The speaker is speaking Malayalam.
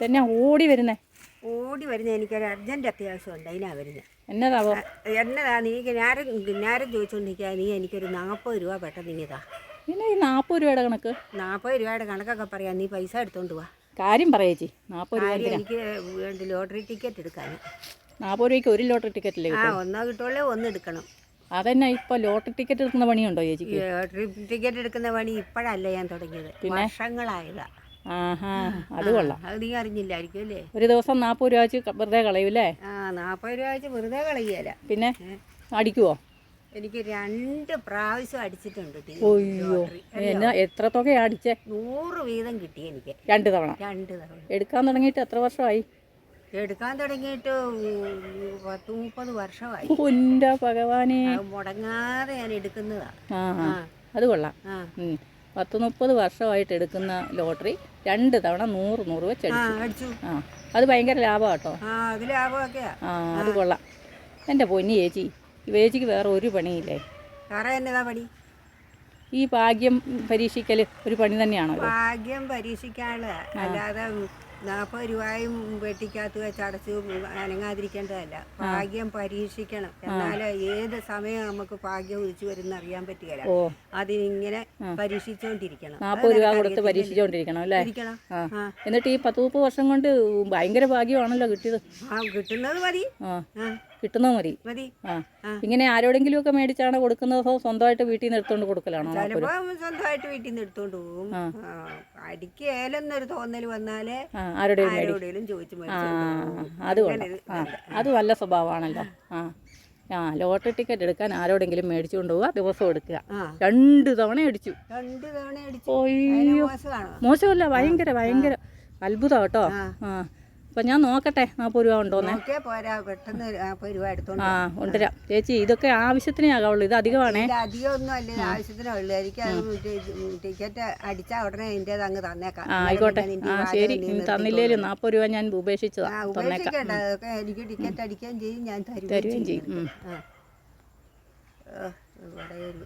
തന്നെ ഓടി വരുന്നേ? ഓടി വരുന്ന എനിക്കൊരു അർജന്റ് അത്യാവശ്യമുണ്ട് അതിനാ വരുന്നത് എന്നതാവോ? എന്നതാ നീ ഞാനും ഞാനും ചോദിച്ചോണ്ടിരിക്കാ നീ എനിക്കൊരു നാൽപ്പത് രൂപ പെട്ടെന്ന് ഇനി പിന്നെ ഈ നാൽപ്പത് രൂപയുടെ കണക്ക്? നാൽപ്പത് രൂപയുടെ കണക്കൊക്കെ പറയാം നീ പൈസ എടുത്തോണ്ട് വാ. കാര്യം പറയേച്ചി നാൽപ്പത് രൂപ എനിക്ക് വേണ്ടി ലോട്ടറി ടിക്കറ്റ് എടുക്കാൻ നാൽപ്പത് രൂപയ്ക്ക് ഒരു ലോട്ടറി ടിക്കറ്റ് അല്ലേ ആ ഒന്നോ കിട്ടുള്ളേ ഒന്ന് എടുക്കണം. അതന്നെ ഇപ്പൊ ലോട്ടറി ടിക്കറ്റ് എടുക്കുന്ന പണിയുണ്ടോ ചേച്ചി ലോട്ടറി ടിക്കറ്റ് എടുക്കുന്ന പണി ഇപ്പോഴല്ല ഞാൻ തുടങ്ങിയത് വർഷങ്ങളായതാ. ആഹാ അത് കൊള്ളാം. അത് നീ അറിഞ്ഞില്ലായിരിക്കും അല്ലേ? ഒരു ദിവസം നാൽപ്പത് രൂപ വെച്ച് വെറുതെ കളയൂലേ ആ നാൽപ്പത് രൂപ വെച്ച് വെറുതെ കളയല പിന്നെ അടിക്കുവോ? എനിക്ക് രണ്ട് പ്രാവശ്യം അടിച്ചിട്ടുണ്ട് അയ്യോ എന്നാ എത്ര തുകയാ അടിച്ചേ? നൂറ് വീതം കിട്ടി എനിക്ക്. രണ്ട് തവണ. രണ്ട് തവണ. എടുക്കാൻ തുടങ്ങിയിട്ട് എത്ര വർഷമായി? എടുക്കാൻ തുടങ്ങിയിട്ട് പത്ത് മുപ്പത് വർഷമായി. ഭഗവാനെ. മുടങ്ങാതെ ഞാൻ എടുക്കുന്നതാ. ആ ആ. അത് കൊള്ളാം. പത്ത് മുപ്പത് വർഷമായിട്ട് എടുക്കുന്ന ലോട്ടറി രണ്ട് തവണ നൂറ് നൂറ് വെച്ച് ആ അടിച്ചു. ആ അത് ഭയങ്കര ലാഭം കേട്ടോ. ആ അത് കൊള്ളാം. എന്റെ പൊന്നി ചേച്ചി ഈ ചേച്ചിക്ക് വേറെ ഒരു പണിയില്ലേ? പണി? ഈ ഭാഗ്യം പരീക്ഷിക്കൽ ഒരു പണി തന്നെയാണോ ഭാഗ്യം പരീക്ഷിക്കാനുള്ള അല്ലാതെ നാൽപ്പത് രൂപയും വെട്ടിക്കകത്ത് വെച്ച് അടച്ച് അനങ്ങാതിരിക്കേണ്ടതല്ല. ഭാഗ്യം പരീക്ഷിക്കണം. എന്നാൽ ഏത് സമയം നമുക്ക് ഭാഗ്യം ഉദിച്ചു വരുന്ന അറിയാൻ പറ്റുകയില്ല. അതിനിങ്ങനെ പരീക്ഷിച്ചുകൊണ്ടിരിക്കണം നാൽപ്പത് രൂപ കൊടുത്ത് പരീക്ഷിച്ചുകൊണ്ടിരിക്കണം അല്ലേ? എന്നിട്ട് ഈ പത്ത് മുപ്പത് വർഷം കൊണ്ട് ഭയങ്കര ഭാഗ്യമാണല്ലോ കിട്ടിയത്. ആ കിട്ടുന്നത് മതി. കിട്ടുന്നത് മതി. മതി. ഇങ്ങനെ ആരോടെങ്കിലും ഒക്കെ മേടിച്ചാണ് കൊടുക്കുന്നതോ സ്വന്തമായിട്ട് വീട്ടിൽ നിന്ന് എടുത്തോണ്ട് കൊടുക്കലാണോ സ്വന്തമായിട്ട് വീട്ടിൽ നിന്ന് എടുത്തോണ്ട് പോകും. അടിക്കേലെന്നൊരു തോന്നൽ വന്നാലേ ആരോടെങ്കിലും ചോദിച്ചു അത് അത് നല്ല സ്വഭാവമാണല്ലോ. ആ ആ ലോട്ടറി ടിക്കറ്റ് എടുക്കാൻ ആരോടെങ്കിലും മേടിച്ചുകൊണ്ട് പോവുക ദിവസം എടുക്കുക. രണ്ടു തവണ അടിച്ചു. രണ്ട് തവണ അടിച്ചു. മോശമല്ല ഭയങ്കര ഭയങ്കര. അത്ഭുതം കേട്ടോ. ആ. അപ്പം ഞാൻ നോക്കട്ടെ നാൽപ്പത് രൂപ ഉണ്ടോന്നേ പോരാ പെട്ടെന്ന് നാൽപ്പത് രൂപ എടുത്തോണ്ട് ആ കൊണ്ടുവരാം. ചേച്ചി ഇതൊക്കെ ആവശ്യത്തിനേ ആകാവുള്ളൂ ഇത് അധികമാണേ. ഇത് അധികമൊന്നും അല്ല ആവശ്യത്തിനേ ഉള്ളൂ. എനിക്ക് ടിക്കറ്റ് അടിച്ചാൽ ഉടനെ അതിന്റെത് അങ്ങ് തന്നേക്കാം. ആ ആയിക്കോട്ടെ. ആ ശരി. ഇനി. തന്നില്ലേലും നാൽപ്പത് രൂപ ഞാൻ ഉപേക്ഷിച്ചതാ തന്നേക്കാം. ഉപേക്ഷിക്കണ്ട. അതൊക്കെ എനിക്ക് ടിക്കറ്റ് അടിക്കുകയും ചെയ്യും ഞാൻ തരുകയും തരുകയും ചെയ്യും ഉം. ആ. ആ, ഇവിടെ ഒരു